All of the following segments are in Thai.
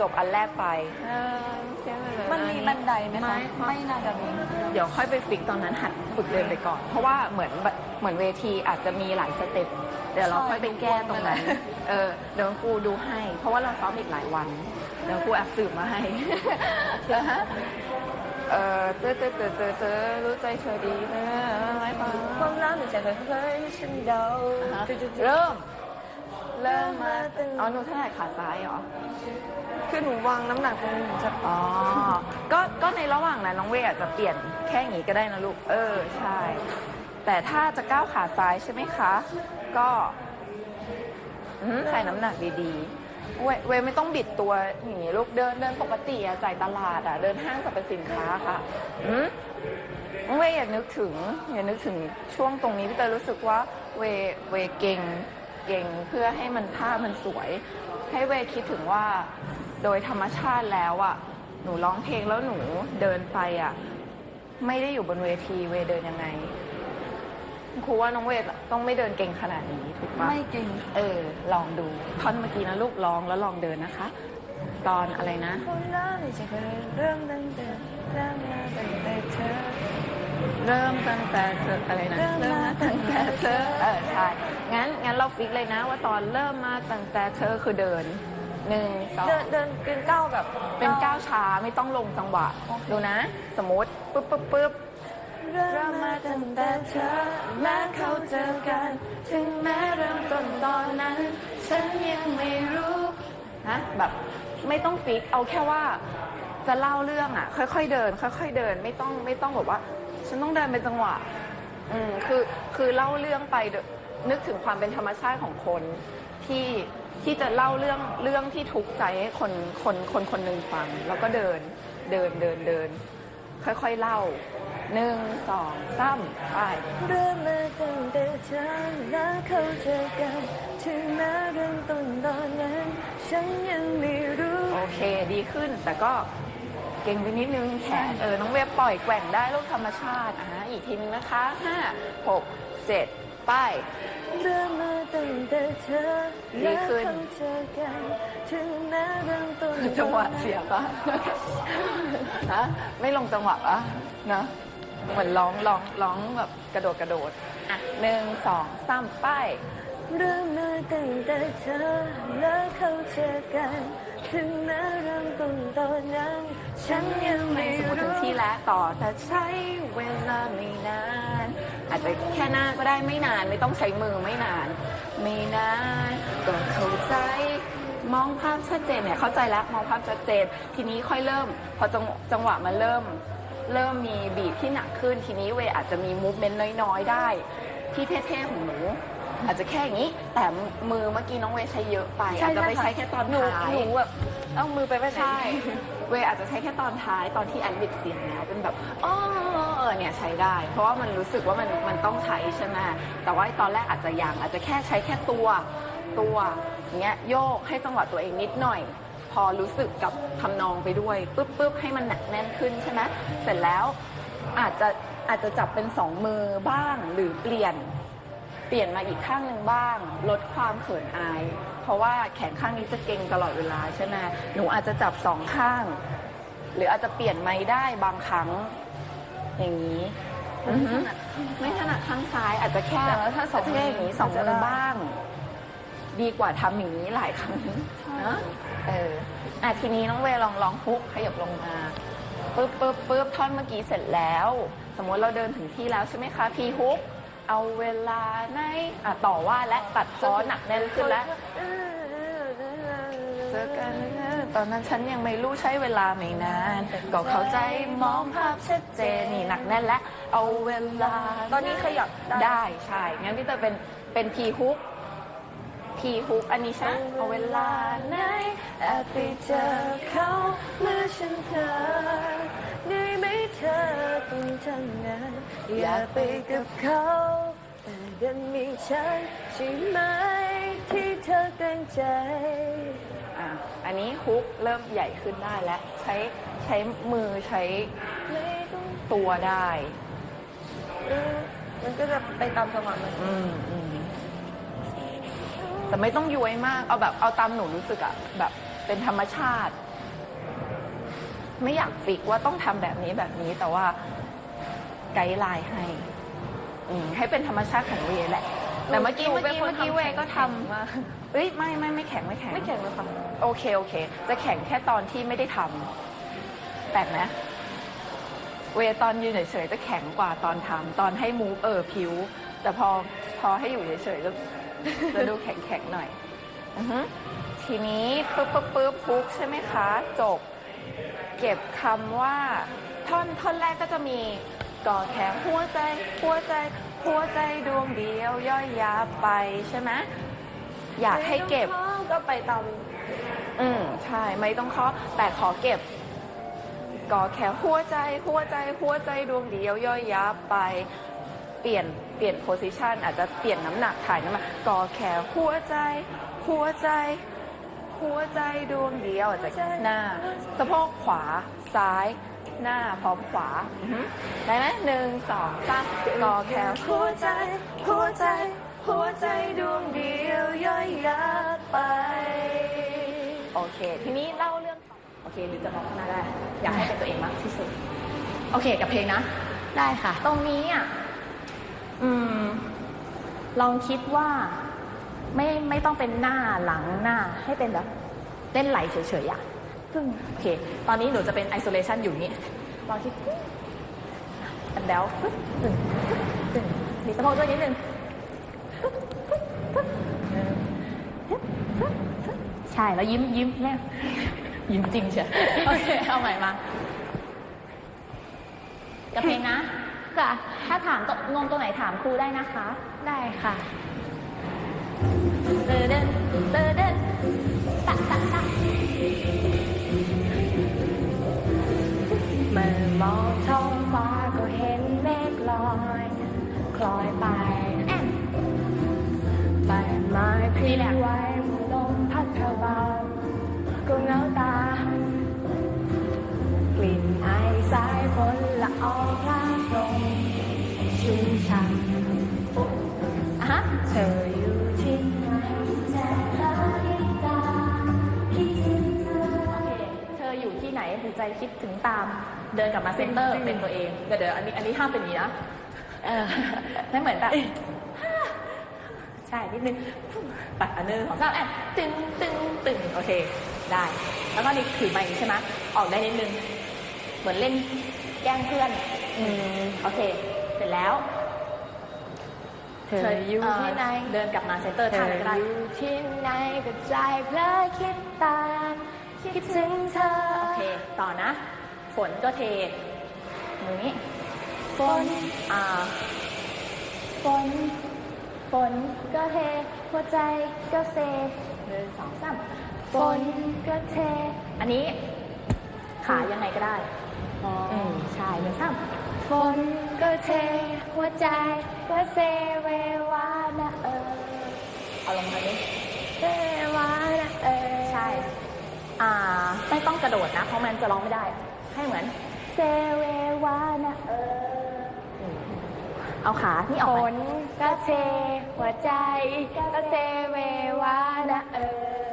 จบอันแรกไปเออเสียงเลยมันมีบันไดไหมคะไม่ไม่น่าจะมีเดี๋ยวค่อยไปฟิกตอนนั้นหัดฝึกเดินไปก่อน เพราะว่าเหมือนแบบเหมือนเวทีอาจจะมีหลายสเต็ปเดี๋ยวเราค่อยไปแก้ตรงนั้นเออเดี๋ยวครูดูให้ เพราะว่าเราซ้อมอีกหลายวันเดี๋ยวครูแอบสืบมาให้แล้วฮะเออเตอเตอเตอเตอเตอรู้ใจเธอดีนะไม่ปาความรักหนูจะเคยๆให้ฉันเดาเริ่ม เริ่มมาอ๋อหนูถนัดขาซ้ายเหรอ คือหนูวางน้ำหนักตรงนี้หนูจะอ๋อ ก็ก็ในระหว่างนั้นน้องเวย์อาจจะเปลี่ยนแค่อย่างนี้ก็ได้นะลูก เออใช่ แต่ถ้าจะก้าวขาซ้ายใช่ไหมคะ ก็อืมใส่น้ำหนักดีๆ เวยเวยไม่ต้องบิดตัวอย่างนี้ลูกเดินเดินปกติอะจ่ายตลาดอะเดินห้างสรรพสินค้าค่ะอืมน้องเวยอย่านึกถึงอย่านึกถึงช่วงตรงนี้พี่เตยรู้สึกว่าเวเวเก่ง เก่งเพื่อให้มันท่ามันสวย ให้เวคิดถึงว่าโดยธรรมชาติแล้วอะหนูร้องเพลงแล้วหนูเดินไปอะไม่ได้อยู่บนเวทีเวเดินยังไงครูว่าน้องเวทต้องไม่เดินเก่งขนาดนี้ถูกปะไม่เก่ง เออ ลองดูท่อนเมื่อกี้นะลูกร้องแล้วลองเดินนะคะ ตอนอะไรนะความรักหนูจะเคยเริ่มตั้งแต่เริ่มมาตั้งแต่เธอ เริ่มตั้งแต่เธออะไรนะเริ่มมาตั้งแต่เธอเออใช่งั้นงั้นเราฟิกเลยนะ ว่าตอนเริ่มมาตั้งแต่เธอคือเดินหนึ่งสองเดินเดินเป็นก้าวแบบเป็นก้าวช้าไม่ต้องลงจังหวะ ดูนะ สมมติปุ๊บปุ๊บปุ๊บเริ่มมาตั้งแต่เธอแม้เขาเจอกัน ถึงแม้เริ่มต้นตอนนั้น ฉันยังไม่รู้นะแบบไม่ต้องฟิกเอาแค่ว่าจะเล่าเรื่องอะ ค่อยๆเดิน ค่อย ๆ เดิน ไม่ต้องไม่ต้องแบบว่า ฉันต้องเดินเป็นจังหวะ อืมคือคือเล่าเรื่องไปโดยนึกถึงความเป็นธรรมชาติของคนที่ที่จะเล่าเรื่องเรื่องที่ทุกข์ใจให้คนคนคนคนหนึ่งฟัง แล้วก็เดินเดินเดินเดิน ค่อยๆเล่าหนึ่งสองสามไปเริ่มมาตั้งแต่เธอและเขาเจอกันถึงแม้เริ่มต้นตอนนั้น ฉันยังไม่รู้ โอเคดีขึ้นแต่ก็เก่งไปนิดนึงแขนเออน้องเวฟปล่อยแกว่งได้ลูกธรรมชาติอะอีกทีนึงนะคะห้าหกเจ็ดไปเริ่มมาตั้งแต่เธอดีและขึ้นเขาเจอกันถึงแม้เริ่มต้นจังหวะเสียปะฮะไม่ลงจังหวะปะนะเหมือนร้องร้องร้องแบบกระโดดกระโดดอะหนึ่งสองสามไปเริ่มมาตั้งแต่เธอและเขาเจอกัน ถึงแม้เริ่มต้นตอนนั้นฉันยังไม่สมมติถึรู้ งที่แล้วต่อแต่ใช้เวลาไม่นาน อาจจะแค่หน้าก็ได้ไม่นานไม่ต้องใช้มือไม่นาน ไม่นานก็เข้าใจ มองภาพชัดเจนเนี่ยเข้าใจแล้วมองภาพชัดเจน ทีนี้ค่อยเริ่ม พอจังจังหวะมันเริ่ม เริ่มมีบีทที่หนักขึ้นทีนี้เวย์อาจจะมีมูฟเมนต์น้อยๆได้ ที่เท่ๆของหนู อาจจะแค่อย่างนี้ แต่มือเมื่อกี้น้องเวย์ใช้เยอะไปอาจจะไปใช้แค่ตอนหนูท้ายหนูแบบเอามือไปไปไหน ใช่ เวย์อาจจะใช้แค่ตอนท้ายตอนที่แอดลิบเสียงแล้วเป็นแบบอ๋อเออเนี่ยใช้ได้ เพราะว่ามันรู้สึกว่ามันมันต้องใช้ใช่ไหมแต่ว่าตอนแรกอาจจะยังอาจจะแค่ใช้แค่ตัวตัวอย่างเงี้ยโยกให้จังหวะตัวเองนิดหน่อย พอรู้สึกกับทำนองไปด้วยปึ๊บปึ๊บให้มันหนักแน่นขึ้นใช่ไหมเสร็จแล้วอาจจะอาจจะจับเป็นสองมือบ้างหรือเปลี่ยน เปลี่ยนมาอีกข้างหนึ่งบ้าง ลดความเขินอาย เพราะว่าแขนข้างนี้จะเกร็งตลอดเวลาใช่ไหมหนูอาจจะจับสองข้าง หรืออาจจะเปลี่ยนไม้ได้บางครั้ง อย่างนี้อือฮึไม่ถนัดข้างซ้ายอาจจะแค่แต่ว่าถ้าสองจะแค่อย่างนี้สองจะมืได้อบ้าง ดีกว่าทำอย่างนี้หลายครั้งเนอะเอออะทีนี้น้องเวย์ลองลองฮุกขยับลงมาปึ๊บปึ๊บปึ๊บท่อนเมื่อกี้เสร็จแล้ว สมมติเราเดินถึงที่แล้วใช่ไหมคะพีฮุก เอาเวลาในอะต่อว่าและตัดพ้อหนักแน่นขึ้นแล้วเจอกันนะตอนนั้นฉันยังไม่รู้ใช้เวลาไม่นานก็เข้าใจมองภาพชัดเจนนี่หนักแน่นและเอาเวลาตอนนี้ขยับได้ใช่งั้นพี่เตยเป็นเป็นพีฮุกพีฮุกอันนี้ใช่เอาเวลาไหนแอบไปเจอเขาเมื่อฉันเพลอ เธอต้องทำงานอย่าไปกับเขาแต่ดันมีฉันใช่ไหมที่เธอตั้งใจอะอันนี้ฮุกเริ่มใหญ่ขึ้นได้แล้วใช้ใช้มือใช้ไม่ต้องตัวได้ เออมันก็จะไปตามจังหวะมันอืมอืมแต่ไม่ต้องย้วยมาก เอาแบบเอาตามหนูรู้สึกอะแบบเป็นธรรมชาติ ไม่อยากฟิกว่าต้องทำแบบนี้แบบนี้ แต่ว่าไกด์ไลน์ให้อืมให้เป็นธรรมชาติของเวย์แหละ แต่เมื่อกี้หนูเมื่อเป็นกี้คนเมื่อกี้ทำเวย์ก็ทแข็งๆมากำเอ้ยไม่ไม่ไม่แข็งไม่แข็ง ไม่แข็งเลยค่ะ โอเค โอเค จะแข็งแค่ตอนที่ไม่ได้ทำแปลกไหมเวย์ตอนยืนเฉยๆจะแข็งกว่าตอนทำตอนให้มูฟเออผิว แต่พอพอให้อยู่เฉยๆจะจะดูแข็งๆหน่อยอือฮึทีนี้ปึ๊บปึ๊บปึ๊บปุ๊กใช่ไหมคะ จบ เก็บคำว่าท่อนท่อนแรกก็จะมีก่อแข็งหัวใจหัวใจหัวใจดวงเดียว ย่อยยับไปใช่ไหมอยากให้เก็บก็ไปตามอืมใช่ไม่ต้องเคาะแต่ขอเก็บก่อแค่หัวใจหัวใจหัวใจดวงเดียว ย่อยยับไป เปลี่ยนเปลี่ยนโพสิชันอาจจะเปลี่ยนน้ำหนักถ่ายน้ำหนักก่อแค่หัวใจ หัวใจ หัวใจดวงเดียวอาจจะหน้า สะโพกขวาซ้าย หน้าพร้อมขวาอือหือได้ไหมหนึ่งสองสามก่อแค่หัวใจ หัวใจ หัวใจดวงเดียวย่อยยับไป โอเค ทีนี้เล่าเรื่องโอเคหรือจะมองข้างหน้าได้ อยากให้เป็นตัวเองมากที่สุด โอเค กับเพลงนะ ได้ค่ะ ตรงนี้อะ อืม ลองคิดว่า ไม่ไม่ต้องเป็นหน้าหลังหน้าให้เป็นแบบเต้นไหลเฉยๆอะซึ่งโอเค ตอนนี้หนูจะเป็น isolation อยู่นี่ลองคิดอันเดวปึ๊บตึงตึงมีสะโพกด้วยนิดนึงปึ๊บปึ๊บปึ๊บหนึ่งปึ๊บปึ๊บปึ๊บใช่แล้วยิ้มยิ้มแม่ยิ้มจริงเชียวโอเค เอาใหม่มากับเพลงนะค่ะถ้าถามงงตัวไหนถามครูได้นะคะ ได้ค่ะ เใจคิดถึงตามเดินกลับมาเซ็นเตอร์เป็นตัวเองเดี๋ยวเดี๋ยวอันนี้อันนี้ห้ามเป็นอย่างนี้นะเออไม่เหมือนแบบใช่นิดนึงปัดอันหนึงของสามแอนตึงตึงตึงโอเค ได้ แล้วก็นี่ถือไมค์ใช่ไหมออกได้นิดนึง เหมือนเล่นแกล้งเพื่อนอืมโอเค เสร็จแล้วเธออยู่ที่ไหนเดินกลับมาเซ็นเตอร์เธท่าอไหนก็ได้อยู่ที่ไหนก็ใจเพลอคิดตาม คิดถึงเธอ โอเค ต่อนะ ฝนก็เทมือนี้ฝนอ่าฝนฝนก็เท หัวใจก็เซหนึ่งสองสามฝนก็เท อันนี้ ขายังไงก็ได้อ๋ออืมใช่หนึ่งสามฝนก็เท หัวใจก็เซเววานะเออ เอาลงมานี้ อ่าไม่ต้องกระโดดนะ เพราะมันจะร้องไม่ได้ ให้เหมือนเซเววานะเออเอาขานี่อฝอกไปนก็เทหัวใจก็เซเววานะเออ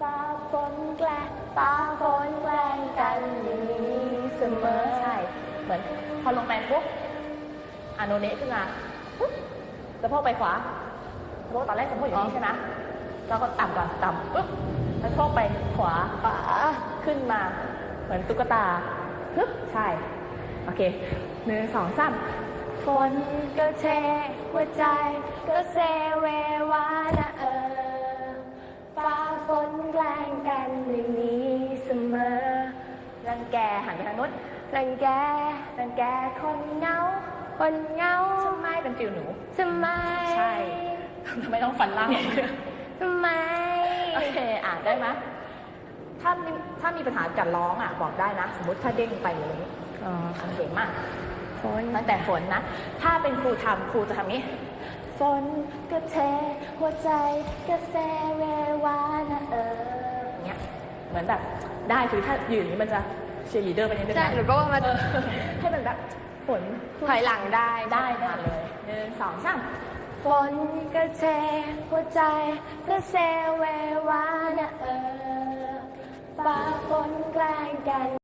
ฟ้าฝนแกล้งฟ้าฝนแกล้งกันอย่างนี้เสมอใช่ เหมือนพอลงไปปุ๊บอาโนเนะขึ้นมาปุ๊บสะโพกไปขวาสะโพกตอนแรกสะโพกอยู่นี่ใช่ไหมแล้วก็ต่ำก่อนต่ำปุ๊บ แล้วสะโพกไปขวาป๋าขึ้นมา เหมือนตุ๊กตาปึ๊บใช่ โอเคหนึ่งสองสามฝนก็เทหัวใจก็เซเววานะเออฟ้าฝนแกล้งกันอย่างนี้เสมอรังแกหันไปทางนู้นรังแกรังแกคนเหงาคนเหงาทำไมเป็นฟิลหนูทำไมใช่ไม่ต้องฟันล่างทำไม โอเคอ่านได้ไหมถ้ามีถ้ามีปัญหากับร้องอะบอกได้นะ สมมติถ้าเด้งไปเลยอ๋อเก่งมากฝนตั้งแต่ฝนนะ ถ้าเป็นครูทำครูจะทำนี้ ฝนก็เทหัวใจก็เซเววานะเอออย่างเงี้ยเหมือนแบบได้คือถ้ายืนอย่างนี้มันจะเชียร์ลีดเดอร์ไปนิดนึงใช่นะหนูก็ว่ามันเออให้มันแบบฝนถอยหลังได้ได้ได้เลยหนึ่งสองสาม ฝนกระเทหัวใจก็เซเววานะเออฟ้าฝนแกล้งกัน